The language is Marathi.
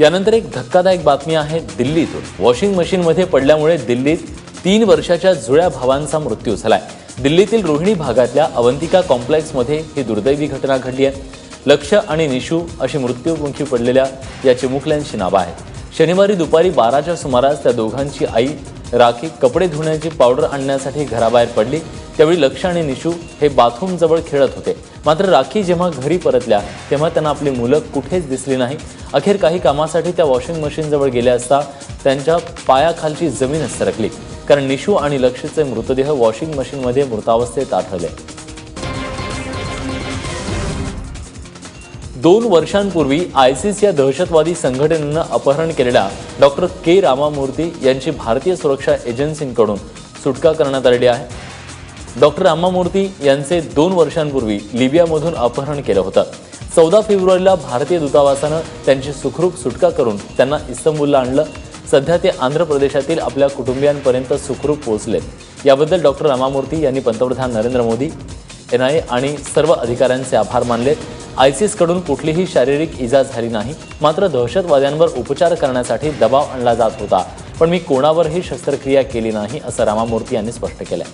यानंतर एक धक्कादायक बातमी आहे दिल्लीतून. वॉशिंग मशीनमध्ये पडल्यामुळे दिल्लीत तीन वर्षाच्या जुळ्या भावांचा मृत्यू झालाय. दिल्लीतील रोहिणी भागातल्या अवंतिका कॉम्प्लेक्समध्ये ही दुर्दैवी घटना घडली आहे. लक्ष आणि निशू अशी मृत्यूमुखी पडलेल्या या चिमुकल्यांची नावं आहेत. शनिवारी दुपारी बाराच्या सुमारास त्या दोघांची आई राखी कपडे धुण्याची पावडर आणण्यासाठी घराबाहेर पडली. त्यावेळी लक्ष आणि निशू हे बाथरूमजवळ खेळत होते. मात्र राखी जेव्हा घरी परतल्या तेव्हा त्यांना आपली मुलं कुठेच दिसली नाही. अखेर काही कामासाठी त्या वॉशिंग मशीनजवळ गेल्या असता त्यांच्या पायाखालची जमीन सरकली. कारण निशू आणि लक्षचे मृतदेह वॉशिंग मशीनमध्ये मृतावस्थेत आढळले. दोन वर्षांपूर्वी आयसिस या दहशतवादी संघटनेनं अपहरण केलेल्या डॉक्टर के. रामामूर्ती यांची भारतीय सुरक्षा एजन्सींकडून सुटका करण्यात आलेली आहे. डॉक्टर रामामूर्ती यांचे दोन वर्षांपूर्वी लिबियामधून अपहरण केलं होतं. चौदा फेब्रुवारीला भारतीय दूतावासानं त्यांची सुखरूप सुटका करून त्यांना इस्तंबूलला आणलं. सध्या ते आंध्र प्रदेशातील आपल्या कुटुंबियांपर्यंत सुखरूप पोहोचले. याबद्दल डॉक्टर रामामूर्ती यांनी पंतप्रधान Narendra Modi N I A आणि सर्व अधिकाऱ्यांचे आभार मानले. आयसीसकडून कुठलीही शारीरिक इजा झाली नाही. मात्र दहशतवाद्यांवर उपचार करण्यासाठी दबाव आणला जात होता. पण मी कोणावरही शस्त्रक्रिया केली नाही असं रामामूर्ती यांनी स्पष्ट केलं